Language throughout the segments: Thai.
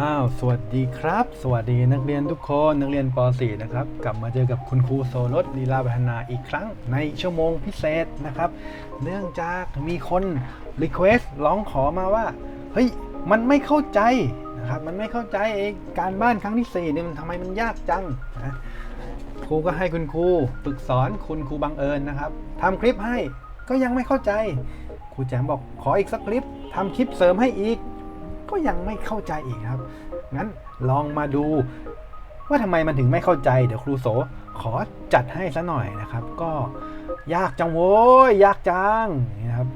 อ้าว สวัสดีครับ สวัสดีนักเรียนทุกคน นักเรียนป .4 นะครับ กลับมาเจอกับคุณครูโซลดลีลาพัฒนาอีกครั้งในชั่วโมงพิเศษนะครับ เนื่องจากมีคนรีเควสต์ร้องขอมาว่า เฮ้ย มันไม่เข้าใจนะครับ มันไม่เข้าใจเองการบ้านครั้งที่4เนี่ยมันทำไมมันยากจังนะครูก็ให้คุณครูฝึกสอนคุณครูบังเอิญนะครับทำคลิปให้ก็ยังไม่เข้าใจ ครูแจมบอกขออีกสักคลิปทำคลิปเสริมให้อีก ก็ยังไม่เข้าใจอีกครับ งั้นลองมาดูว่าทำไมมันถึงไม่เข้าใจ เดี๋ยวครูโสขอจัดให้ซะหน่อยนะครับ ก็ยากจังโว้ยยากจังนะครับ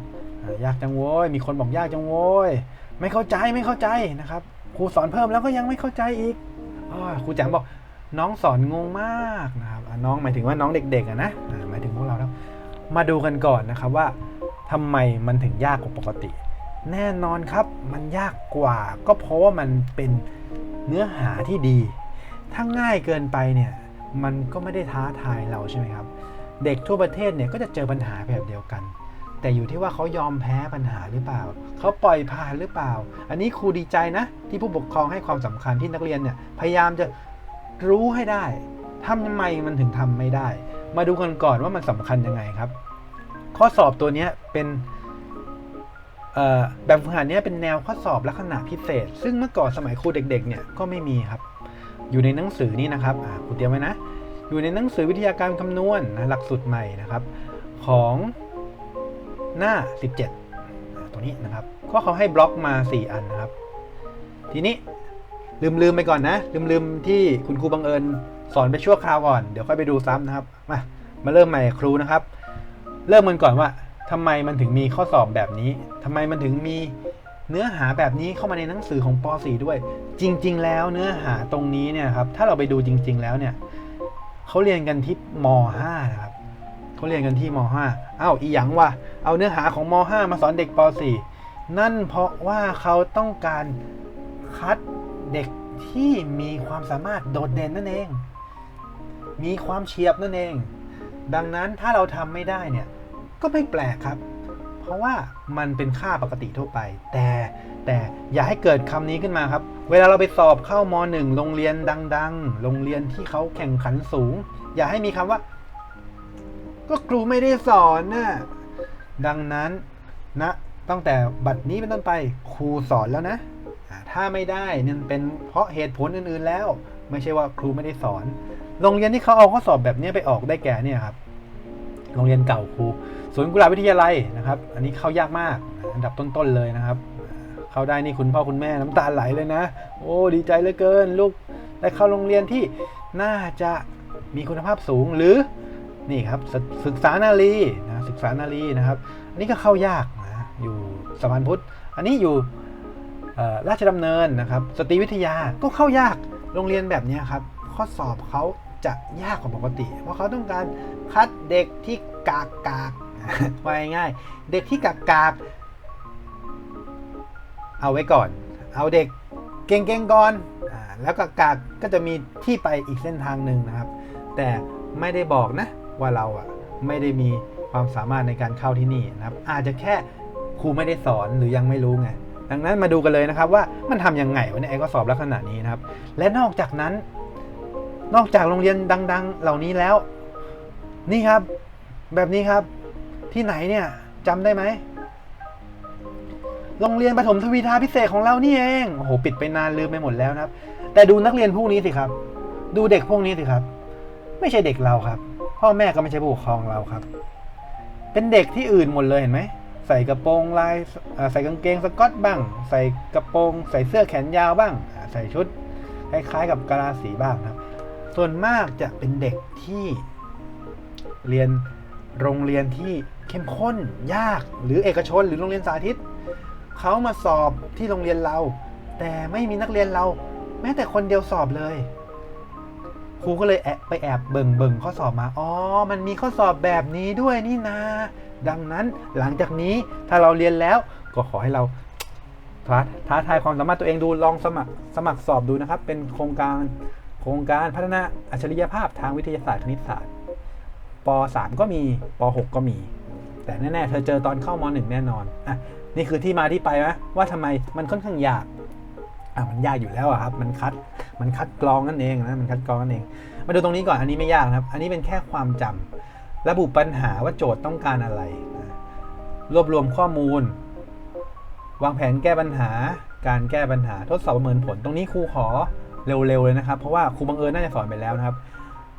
ยากจังโว้ยมีคนบอกยากจังโว้ยไม่เข้าใจไม่เข้าใจนะครับครูสอนเพิ่มแล้วก็ยังไม่เข้าใจอีกอครูแจมบอกน้องสอนงงมากนะครับน้องหมายถึงว่าน้องเด็กๆนะหมายถึงพวกเราแล้วมาดูกันก่อนนะครับว่าทำไมมันถึงยากกว่าปกติ แน่นอนครับมันยากกว่าก็เพราะว่ามันเป็นเนื้อหาที่ดี ถ้าง่ายเกินไปเนี่ยมันก็ไม่ได้ท้าทายเราใช่ไหมครับ เด็กทั่วประเทศเนี่ยก็จะเจอปัญหาแบบเดียวกัน แต่อยู่ที่ว่าเขายอมแพ้ปัญหาหรือเปล่า เขาปล่อยผ่านหรือเปล่า อันนี้ครูดีใจนะ ที่ผู้ปกครองให้ความสำคัญที่นักเรียนเนี่ยพยายามจะรู้ให้ได้ทำยังไงมันถึงทำไม่ได้ มาดูกันก่อนว่ามันสำคัญยังไงครับ ข้อสอบตัวนี้เป็น แบบฝึกหัดนี้เป็นแนวข้อสอบลักษณะพิเศษ ซึ่งเมื่อก่อนสมัยครูเด็กๆเนี่ยก็ไม่มีครับ อยู่ในหนังสือนี่นะครับครูเตรียมไว้นะ อยู่ในหนังสือวิทยาการคำนวณนะหลักสูตรใหม่นะครับ ของหน้า 17 ตัวนี้นะครับ ก็เขาให้บล็อกมา 4 อันนะครับ ทีนี้ลืมลืมไปก่อนนะ ลืมลืมที่คุณครูบังเอิญสอนไปชั่วคราวก่อน เดี๋ยวค่อยไปดูซ้ำนะครับ มา มาเริ่มใหม่ครูนะครับ เริ่มกันก่อนว่า ทำไมมันถึงมีข้อสอบแบบนี้ทำไมมันถึงมีเนื้อหาแบบนี้เข้ามาในหนังสือของป .4 ด้วย จริง ๆ แล้วเนื้อหาตรงนี้เนี่ยครับ ถ้าเราไปดูจริง ๆ แล้วเนี่ยเขาเรียนกันที่ม .5 นะครับเขาเรียนกันที่ม .5 อ้าวอีหยังวะเอาเนื้อหาของม .5 มาสอนเด็กป .4 นั่นเพราะว่าเขาต้องการคัดเด็กที่มีความสามารถโดดเด่นนั่นเอง มีความเฉียบนั่นเอง ดังนั้นถ้าเราทำไม่ได้เนี่ย ก็ไม่แปลกครับ เพราะว่ามันเป็นค่าปกติทั่วไป แต่แต่อย่าให้เกิดคำนี้ขึ้นมาครับ เวลาเราไปสอบเข้ามหนึ่งโรงเรียนดัง ๆ โรงเรียนที่เขาแข่งขันสูง อย่าให้มีคำว่า ก็ครูไม่ได้สอนนะ่ะดังนั้นนะตั้งแต่บัดนี้เป็นต้นไปครูสอนแล้วนะ ถ้าไม่ได้นั่เป็นเพราะเหตุผลอื่นๆแล้ว ไม่ใช่ว่าครูไม่ได้สอน โรงเรียนที่เขาเอาข้อสอบแบบนี้ไปออกได้แก่เนี่ยครับ โรงเรียนเก่าครู สวนกุหลาบวิทยาลัยนะครับ อันนี้เข้ายากมากอันดับต้นๆเลยนะครับ เข้าได้นี่คุณพ่อคุณแม่น้ำตาไหลเลยนะ โอ้ดีใจเหลือเกิน ลูกได้เข้าโรงเรียนที่น่าจะมีคุณภาพสูงหรือนี่ครับศึกษานารีนะศึกษานารีนะครับ อันนี้ก็เข้ายากนะอยู่สะพานพุทธอันนี้อยู่ราชดำเนินนะครับ สตรีวิทยาก็เข้ายากโรงเรียนแบบนี้ครับ ข้อสอบเขาจะยากกว่าปกติ เพราะเขาต้องการคัดเด็กที่กากกาก ว่าง่ายเด็กที่กากกากเอาไว้ก่อน เอาเด็กเก่งๆก่อนอแล้วกากากก็จะมีที่ไปอีกเส้นทางหนึ่งนะครับ แต่ไม่ได้บอกนะว่าเราอะไม่ได้มีความสามารถในการเข้าที่นี่นะครับ อาจจะแค่ครูไม่ได้สอนหรือยังไม่รู้ไงดังนั้นมาดูกันเลยนะครับว่ามันทำยังไงวะเนี่ยไอ้ข้อสอบลักษณะนี้นะครับ และนอกจากนั้น นอกจากโรงเรียนดัง ๆ เหล่านี้แล้ว นี่ครับ แบบนี้ครับ ที่ไหนเนี่ยจำได้ไหมโรงเรียนประถมทวีทาพิเศษของเรานี่เองโอ้โหปิดไปนานลืมไปหมดแล้วนะครับ แต่ดูนักเรียนพวกนี้สิครับ ดูเด็กพวกนี้สิครับ ไม่ใช่เด็กเราครับ พ่อแม่ก็ไม่ใช่ผู้ปกครองเราครับ เป็นเด็กที่อื่นหมดเลยเห็นไหมใส่กระโปรงลายใส่กางเกงสก๊อตบ้าง ใส่กระโปรง ใส่เสื้อแขนยาวบ้าง ใส่ชุดคล้ายๆกับกะลาสีบ้างครับ ส่วนมากจะเป็นเด็กที่เรียนโรงเรียนที่ เข้มข้นยากหรือเอกชนหรือโรงเรียนสาธิตเขามาสอบที่โรงเรียนเรา แต่ไม่มีนักเรียนเรา แม้แต่คนเดียวสอบเลยครูก็เลยแอบไปแอบเบิ่งเบิ่งข้อสอบมา อ๋อ มันมีข้อสอบแบบนี้ด้วยนี่นา ดังนั้นหลังจากนี้ถ้าเราเรียนแล้วก็ขอให้เราท้าท้าทายความสามารถตัวเองดูลองสมัครสมัครสอบดูนะครับ เป็นโครงการโครงการพัฒนาอัจฉริยภาพทางวิทยาศาสตร์คณิตศาสตร์ป .3 ก็มีป .6 ก็มี แต่แน่ๆเธอเจอตอนเข้าม .1 แน่นอนอะนี่คือที่มาที่ไปนะว่าทำไมมันค่อนข้างยากอะมันยากอยู่แล้วอะครับ มันคัดมันคัดกรองนั่นเองนะมันคัดกรองนั่นเอง มาดูตรงนี้ก่อนอันนี้ไม่ยากนะครับ อันนี้เป็นแค่ความจำระบุปัญหาว่าโจทย์ต้องการอะไร รวบรวมข้อมูล วางแผนแก้ปัญหา การแก้ปัญหาทดสอบประเมินผล ตรงนี้ครูขอเร็วๆเลยนะครับ เพราะว่าครูบังเอิญน่าจะสอนไปแล้วนะครับ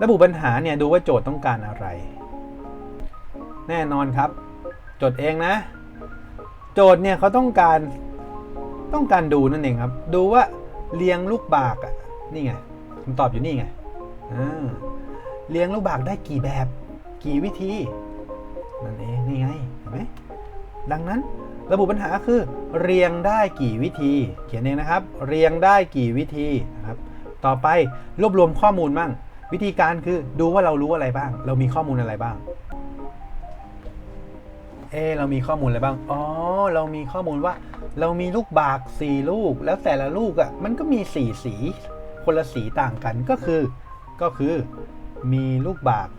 ระบุปัญหาเนี่ยดูว่าโจทย์ต้องการอะไร แน่นอนครับโจทย์เองนะ โจทย์เนี่ยเขาต้องการต้องการดูนั่นเองครับ ดูว่าเรียงลูกบากอะนี่ไงคำตอบอยู่นี่ไงเรียงลูกบากได้กี่แบบ กี่วิธีนั่นเองนี่ไงเห็นไหมดังนั้นระบุปัญหาคือ เรียงได้กี่วิธี เขียนเองนะครับ เรียงได้กี่วิธีนะครับ ต่อไปรวบรวมข้อมูลบ้างวิธีการคือดูว่าเรารู้อะไรบ้าง เรามีข้อมูลอะไรบ้าง เอเรามีข้อมูลอะไรบ้าง อ๋อ เรามีข้อมูลว่า เรามีลูกบากสี่ลูก แล้วแต่ละลูกอะ่ะมันก็มีสี่สี คนละสีต่างกันก็คือ ก็คือมีลูกบาก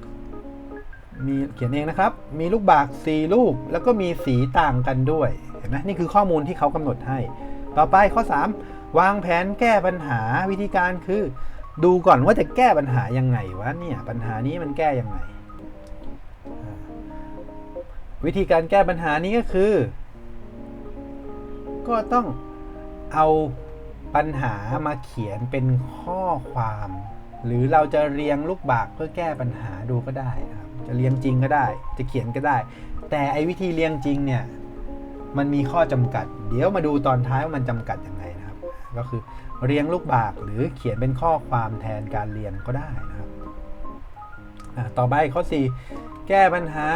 มีเขียนเองนะครับ มีลูกบากสี่ลูก แล้วก็มีสีต่างกันด้วยเห็นไหมนี่คือข้อมูลที่เขากำหนดให้ ต่อไปข้อ 3 วางแผนแก้ปัญหาวิธีการคือ ดูก่อนว่าจะแก้ปัญหายังไงวะเนี่ยปัญหานี้มันแก้ยังไง วิธีการแก้ปัญหานี้ก็คือ ก็ต้องเอาปัญหามาเขียนเป็นข้อความ หรือเราจะเรียงลูกบากเพื่อแก้ปัญหาดูก็ได้นะครับจะเรียงจริงก็ได้ จะเขียนก็ได้ แต่ไอ้วิธีเรียงจริงเนี่ยมันมีข้อจำกัด เดี๋ยวมาดูตอนท้ายว่ามันจำกัดยังไงนะครับ ก็คือเรียงลูกบากหรือเขียนเป็นข้อความแทนการเรียงก็ได้นะครับต่อไปข้อ 4 แก้ปัญหา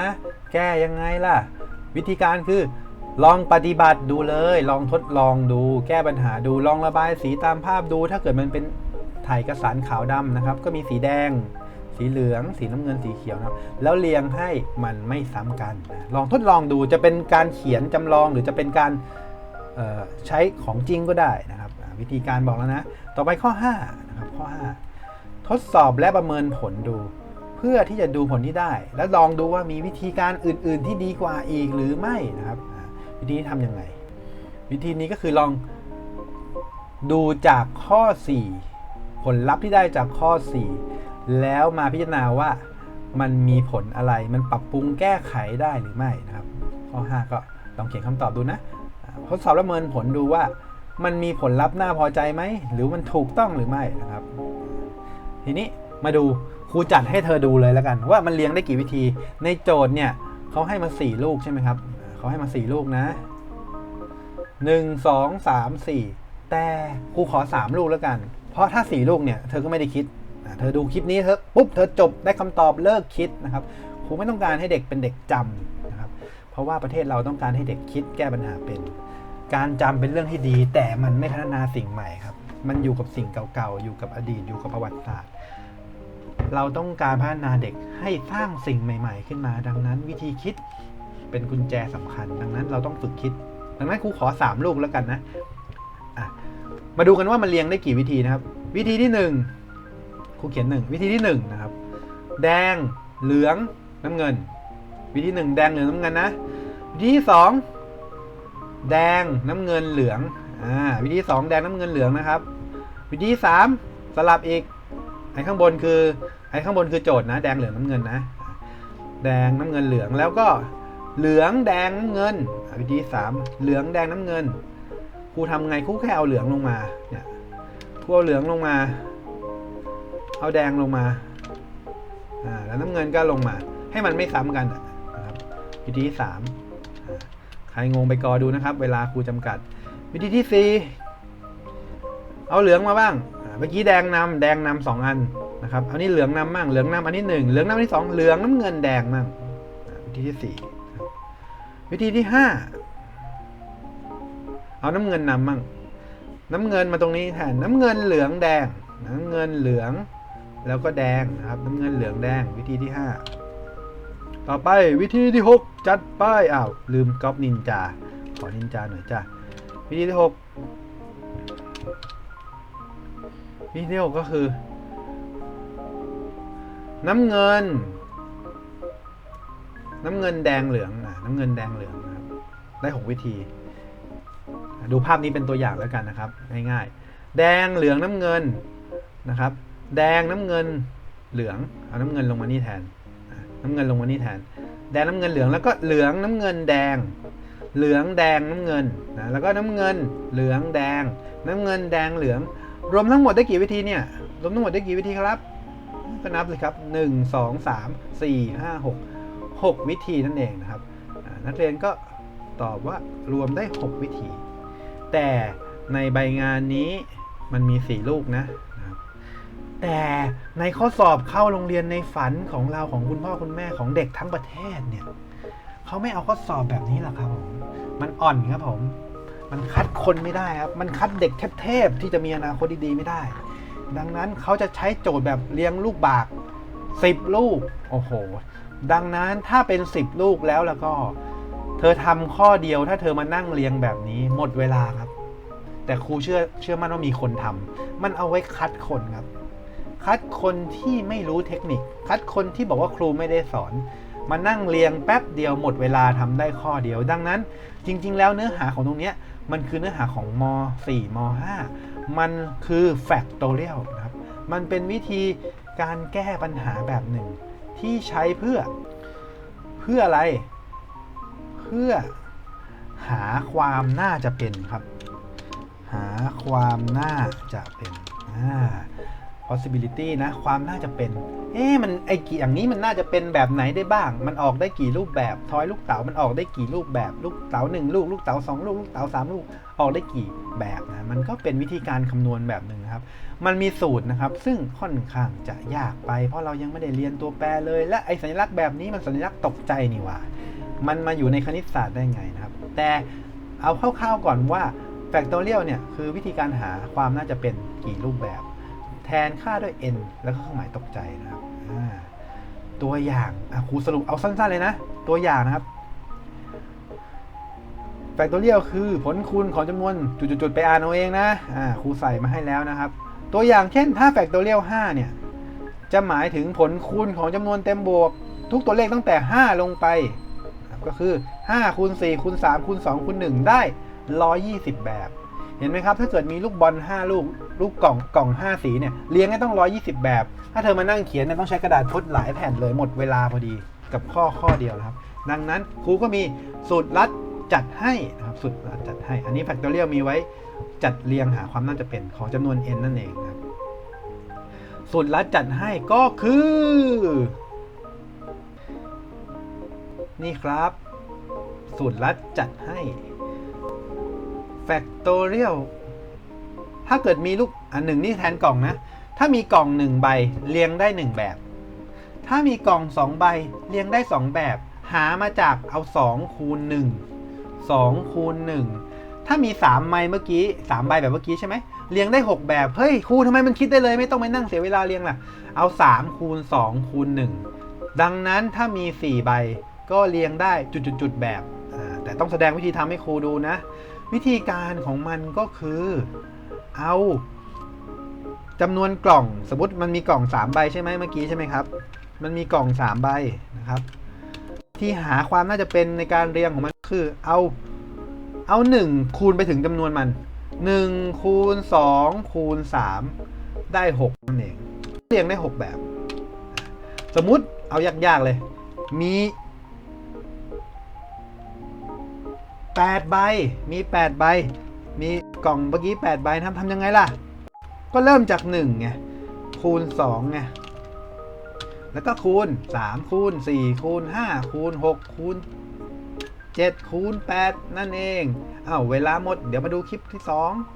แก้ยังไงล่ะ วิธีการคือ ลองปฏิบัติดูเลย ลองทดลองดู แก้ปัญหาดู ลองระบายสีตามภาพดู ถ้าเกิดมันเป็นถ่ายเอกสารขาวดำนะครับ ก็มีสีแดง สีเหลือง สีน้ำเงินสีเขียวนะครับ แล้วเรียงให้มันไม่ซ้ำกัน ลองทดลองดูจะเป็นการเขียนจำลองหรือจะเป็นการใช้ของจริงก็ได้นะครับ วิธีการบอกแล้วนะ ต่อไปข้อ5นะครับข้อ 5 ทดสอบและประเมินผลดู พื่อที่จะดูผลที่ได้ แล้วลองดูว่ามีวิธีการอื่น ๆ ที่ดีกว่าอีกหรือไม่นะครับ วิธีนี้ทำยังไง วิธีนี้ก็คือลองดูจากข้อ 4 ผลลัพธ์ที่ได้จากข้อ 4 แล้วมาพิจารณาว่ามันมีผลอะไร มันปรับปรุงแก้ไขได้หรือไม่นะครับ ข้อ 5 ก็ลองเขียนคำตอบดูนะ ทดสอบประเมินผลดูว่ามันมีผลลัพธ์น่าพอใจไหม หรือมันถูกต้องหรือไม่นะครับ ทีนี้มาดู รูจัดให้เธอดูเลยแล้วกัน ว่ามันเลี้ยงได้กี่วิธี ในโจทย์เนี่ยเขาให้มา 4 ลูกใช่ไหมครับเขาให้มา 4 ลูกนะ 1 2 3 4 แต่ครูขอ 3 ลูกแล้วกัน เพราะถ้า 4 ลูกเนี่ยเธอก็ไม่ได้คิด เธอดูคลิปนี้เธอปุ๊บเธอจบได้คำตอบเลิกคิดนะครับครูไม่ต้องการให้เด็กเป็นเด็กจำนะครับ เพราะว่าประเทศเราต้องการให้เด็กคิดแก้ปัญหาเป็น การจำเป็นเรื่องที่ดี แต่มันไม่พัฒนาสิ่งใหม่ครับ มันอยู่กับสิ่งเก่าๆ อยู่กับอดีต อยู่กับประวัติศาสตร์ เราต้องการพัฒนาเด็กให้สร้างสิ่งใหม่ ๆ ขึ้นมา ดังนั้นวิธีคิดเป็นกุญแจสำคัญ ดังนั้นเราต้องฝึกคิด ดังนั้นครูขอ 3 ลูกแล้วกันนะะมาดูกันว่ามันเรียงได้กี่วิธีนะครับ วิธีที่1ครูเขียน 1 วิธีที่1นะครับ แดงเหลืองน้ำเงิน วิธี 1 แดงเหลืองน้ำเงินนะ วิธีที่2แดงน้ำเงินเหลืองอ่าวิธีสองแดงน้ำเงินเหลืองนะครับ วิธีสามสลับอีก ไอ้ข้างบนคือไอ้ข้างบนคือโจทย์นะ แดงเหลืองน้ำเงินนะ แดงน้ำเงินเหลืองแล้วก็เหลืองแดงน้ำเงินวิธีสามเหลืองแดงน้ำเงินครูทำไงครูแค่เอาเหลืองลงมาเนี่ยครูเอาเหลืองลงมา เอาแดงลงมาอ่าแล้วน้ำเงินก็ลงมา ให้มันไม่ซ้ำกันนะครับวิธีที่สามใครงงไปกอดูนะครับ เวลาครูจำกัด วิธีที่สี่เอาเหลืองมาบ้าง เมื่อกี้แดงนำแดงนำสองอันนะครับเอานี่เหลืองนำบ้างเหลืองนำอันที่หนึ่งเหลืองนำอันที่สองเหลืองน้ำเงินแดงบ้างวิธีที่สี่วิธีที่ห้าเอาน้ำเงินนำบ้างน้ำเงินมาตรงนี้แทนน้ำเงินเหลืองแดงน้ำเงินเหลืองแล้วก็แดงนะครับน้ำเงินเหลืองแดงวิธีที่ห้าต่อไปวิธีที่6จัดป้ายอ้าวลืมก๊อปนินจาขอนินจาหน่อยจ้าวิธีที่6 วิธีที่6ก็คือ น้ำเงิน น้ำเงินแดงเหลืองอะน้ำเงินแดงเหลืองนะครับ ได้6วิธี ดูภาพนี้เป็นตัวอย่างแล้วกันนะครับ ง่ายๆ แดงเหลืองน้ำเงินนะครับ แดงน้ำเงินเหลือง เอาน้ำเงินลงมานี่แทน น้ำเงินลงมานี่แทน แดงน้ำเงินเหลืองแล้วก็เหลืองน้ำเงินแดงเหลืองแดงน้ำเงินนะแล้วก็น้ำเงินเหลืองแดง น้ำเงินแดงเหลือง รวมทั้งหมดได้กี่วิธีเนี่ย รวมทั้งหมดได้กี่วิธีครับ ก็นับเลยครับหนึ่งสองสามสี่ห้าหกหกวิธีนั่นเองนะครับ นักเรียนก็ตอบว่ารวมได้ 6 วิธี แต่ในใบงานนี้มันมี 4 ลูกนะแต่ในข้อสอบเข้าโรงเรียนในฝันของเราของคุณพ่อคุณแม่ของเด็กทั้งประเทศเนี่ยเขาไม่เอาข้อสอบแบบนี้หรอกครับผม มันอ่อนครับผม มันคัดคนไม่ได้ครับ มันคัดเด็กเทพๆที่จะมีอนาคตดีๆไม่ได้ ดังนั้นเขาจะใช้โจทย์แบบเลี้ยงลูกบากสิบลูก โอ้โห ดังนั้นถ้าเป็นสิบลูกแล้วแล้วก็ เธอทำข้อเดียวถ้าเธอมานั่งเรียงแบบนี้หมดเวลาครับ แต่ครูเชื่อเชื่อมั่นว่ามีคนทำมันเอาไว้คัดคนครับ คัดคนที่ไม่รู้เทคนิค คัดคนที่บอกว่าครูไม่ได้สอน มานั่งเรียงแป๊บเดียวหมดเวลาทำได้ข้อเดียว ดังนั้นจริง ๆ แล้วเนื้อหาของตรงนี้มันคือเนื้อหาของม .4 ม .5 มันคือ factorial นะครับ มันเป็นวิธีการแก้ปัญหาแบบหนึ่ง ที่ใช้เพื่อ เพื่ออะไร เพื่อหาความน่าจะเป็นครับ หาความน่าจะเป็นอ่า possibility นะ ความน่าจะเป็น เอ๊ะมันไอ้กี่อย่างนี้มันน่าจะเป็นแบบไหนได้บ้าง มันออกได้กี่รูปแบบทอยลูกเต๋ามันออกได้กี่รูปแบบ ลูกเต๋าหนึ่งลูก ลูกเต๋าสองลูก ลูกเต๋าสามลูก ออกได้กี่แบบนะ มันก็เป็นวิธีการคำนวณแบบหนึ่งครับ มันมีสูตรนะครับ ซึ่งค่อนข้างจะยากไป เพราะเรายังไม่ได้เรียนตัวแปรเลย และไอ้สัญลักษณ์แบบนี้มันสัญลักษณ์ตกใจนี่ว่า มันมาอยู่ในคณิตศาสตร์ได้ไงนะครับ แต่เอาคร่าวๆก่อนว่า factorial เนี่ยคือวิธีการหาความน่าจะเป็นกี่รูปแบบ แทนค่าด้วย n แล้วก็เครื่องหมายตกใจนะครับตัวอย่างครูสรุปเอาสั้นๆเลยนะ ตัวอย่างนะครับ factorial คือผลคูณของจำนวนจุดๆไปอ่านเอาเองนะครูใส่มาให้แล้วนะครับ ตัวอย่างเช่นถ้า factorial 5เนี่ย จะหมายถึงผลคูณของจำนวนเต็มบวก ทุกตัวเลขตั้งแต่ 5 ลงไปนะครับก็คือ5คูณ4คูณ3คูณ2คูณ1ได้ 120 แบบ เห็นไหมครับ ถ้าเกิดมีลูกบอล 5 ลูก ลูกกล่องกล่อง 5 สีเนี่ยเรียงให้ต้อง 120 แบบ ถ้าเธอมานั่งเขียนเนี่ยต้องใช้กระดาษทดหลายแผ่นเลยหมดเวลาพอดีกับข้อข้อเดียวครับ ดังนั้นครูก็มีสูตรลัดจัดให้นะครับสูตรลัดจัดให้ อันนี้ factorial มีไว้จัดเรียงหาความน่าจะเป็นของจำนวน n นั่นเองนะครับสูตรลัดจัดให้ก็คือ นี่ครับ สูตรลัดจัดให้ factorial ถ้าเกิดมีลูกอันหนึ่งนี่แทนกล่องนะ ถ้ามีกล่องหนึ่งใบเรียงได้หนึ่งแบบ ถ้ามีกล่องสองใบเรียงได้สองแบบ หามาจากเอาสองคูณหนึ่งสองคูณหนึ่งถ้ามีสามใบเมื่อกี้สามใบแบบเมื่อกี้ใช่ไหมเรียงได้หกแบบ เฮ้ยครูทำไมมันคิดได้เลยไม่ต้องไปนั่งเสียเวลาเรียงล่ะ เอาสามคูณสองคูณหนึ่งดังนั้นถ้ามีสี่ใบก็เรียงได้จุดๆแบบ แต่ต้องแสดงวิธีทำให้ครูดูนะ วิธีการของมันก็คือ เอาจำนวนกล่องสมมติมันมีกล่อง 3 ใบใช่ไหมเมื่อกี้ใช่ไหมครับ มันมีกล่อง 3 ใบนะครับ ที่หาความน่าจะเป็นในการเรียงของมันคือ เอาเอา 1 คูณไปถึงจำนวนมัน 1 คูณ 2 คูณ 3 ได้6นั่นเองเรียงได้ 6 แบบ สมมุติเอายากๆเลย มี 8ใบมี8ใบมีกล่องเมื่อกี้8ใบนะครับทำยังไงล่ะ ก็เริ่มจาก1ไงคูณ2ไงแล้วก็คูณ 3 คูณ 4 คูณ 5 คูณ 6 คูณ 7 คูณ 8 นั่นเอง เอ้าเวลาหมด เดี๋ยวมาดูคลิปที่ 2